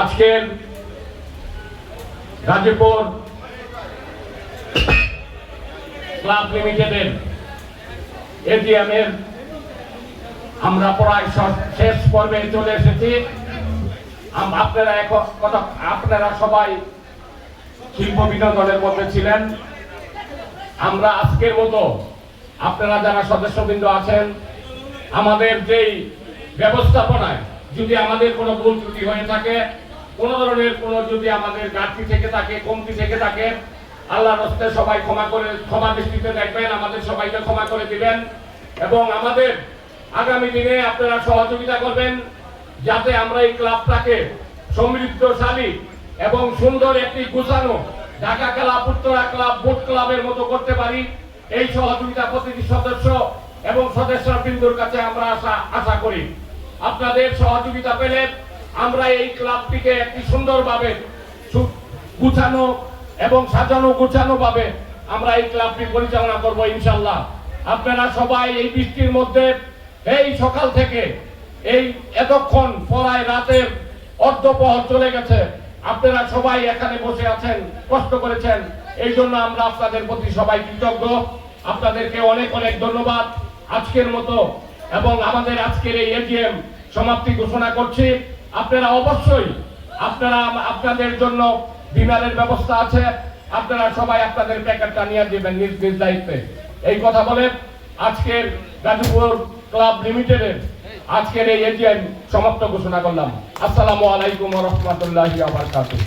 আজকের গাজীপুর ক্লাব লিমিটেডের এটিএম আমরা প্রায় শেষ পর্বে চলে এসেছি। আপনারা আপনারা সবাই শিল্প বিনোদনের মধ্যে ছিলেন। আমরা আজকের মতো আপনারা যারা সদস্যবৃন্দ আছেন আমাদের যেই ব্যবস্থাপনায় যদি আমাদের কোনো ভুল ত্রুটি হয়ে থাকে, কোনো ধরনের কোনো যদি আমাদের ঘাটতি থেকে থাকে, কমতি থেকে থাকে আল্লাহ রস্তে সবাই ক্ষমা করে, ক্ষমা দৃষ্টিতে দেখবেন, আমাদের সবাইকে ক্ষমা করে দিবেন এবং আমাদের আগামী দিনে আপনারা সহযোগিতা করবেন যাতে আমরা এই ক্লাবটাকে সমৃদ্ধশালী এবং সুন্দর একটি গুছানো ঢাকা ক্লাব উত্তরা ক্লাব, বুট ক্লাবের মতো করতে পারি। এই সহযোগিতা প্রতিটি সদস্য এবং সদস্য বিন্দুর কাছে আমরা আশা আশা করি আপনাদের সহযোগিতা পেলে আমরা এই ক্লাবটিকে একটি সুন্দরভাবে গুছানো এবং সাজানো গুছানো ভাবে আমরা এই ক্লাবটি পরিচালনা করব ইনশাল্লাহ। আপনারা সবাই এই বৃষ্টির মধ্যে, এই সকাল থেকে এই এতক্ষণ পড়ায় রাতের অর্ধপহর চলে গেছে। আপনারা সবাই এখানে বসে আছেন, কষ্ট করেছেন। এই জন্য আমরা আপনাদের প্রতি সবাই কৃতজ্ঞ। আপনাদেরকে অনেক অনেক ধন্যবাদ। আজকের মতো এবং আমাদের আজকের এই এটিএম সমাপ্তি ঘোষণা করছি। আপনারা অবশ্যই আপনারা আপনাদের জন্য ডিনারের ব্যবস্থা আছে। আপনারা সবাই আপনাদের প্যাকেটটা নিয়ে দিবেন নিজ নিজ দায়িত্বে। এই কথা বলে আজকের গাজীপুর ক্লাব লিমিটেডের আজকের এই এটিএম সমাপ্ত ঘোষণা করলাম। আসসালামু আলাইকুম রহমতুল্লাহ আবরকাতুহ